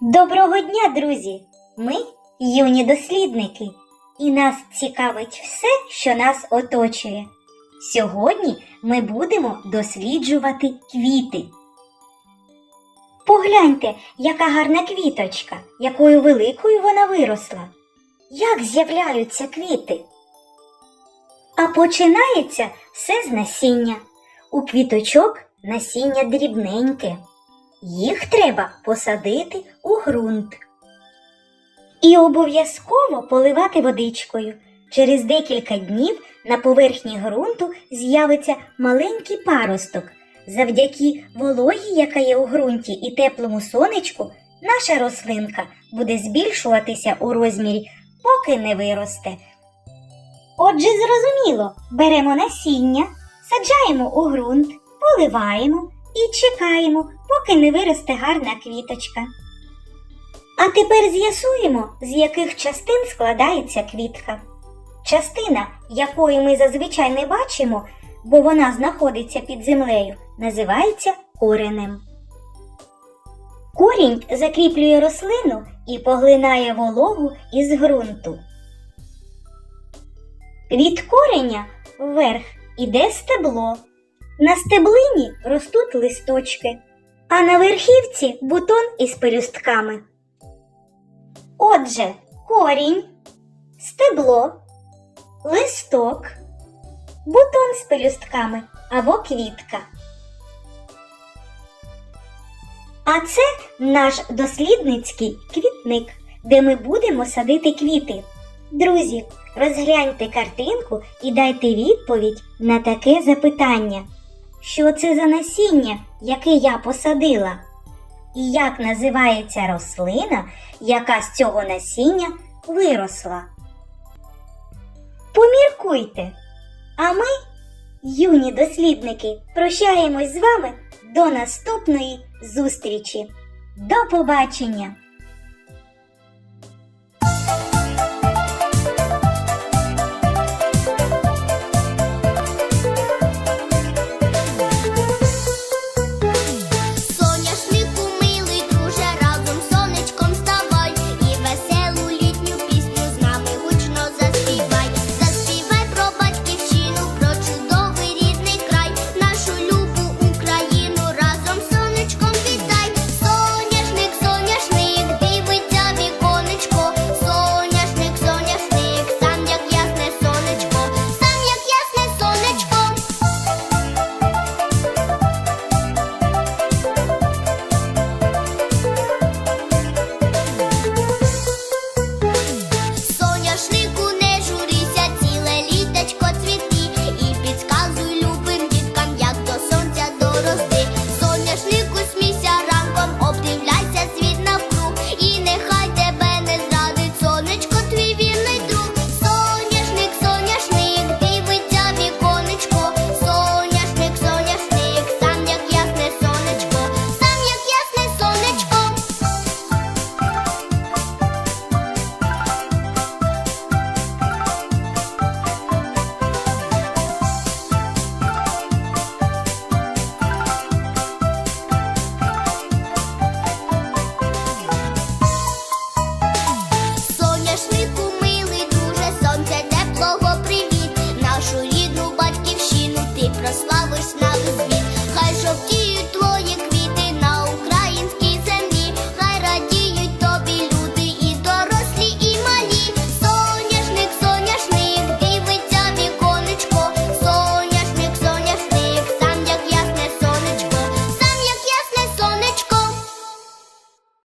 Доброго дня, друзі! Ми юні дослідники, і нас цікавить все, що нас оточує. Сьогодні ми будемо досліджувати квіти. Погляньте, яка гарна квіточка, якою великою вона виросла. Як з'являються квіти? А починається все з насіння. У квіточок насіння дрібненьке. Їх треба посадити у ґрунт. І обов'язково поливати водичкою. Через декілька днів на поверхні ґрунту з'явиться маленький паросток. Завдяки вологі, яка є у ґрунті, і теплому сонечку, наша рослинка буде збільшуватися у розмірі, поки не виросте. Отже, зрозуміло, беремо насіння, саджаємо у ґрунт, поливаємо і чекаємо, поки не виросте гарна квіточка. А тепер з'ясуємо, з яких частин складається квітка. Частина, якої ми зазвичай не бачимо, бо вона знаходиться під землею, називається коренем. Корінь закріплює рослину і поглинає вологу із ґрунту. Від кореня вверх іде стебло. На стеблині ростуть листочки, а на верхівці бутон із пелюстками. Отже, корінь, стебло, листок, бутон з пелюстками або квітка. А це наш дослідницький квітник, де ми будемо садити квіти. Друзі, розгляньте картинку і дайте відповідь на таке запитання. Що це за насіння, яке я посадила? І як називається рослина, яка з цього насіння виросла? Поміркуйте. А ми, юні дослідники, прощаємось з вами до наступної зустрічі. До побачення!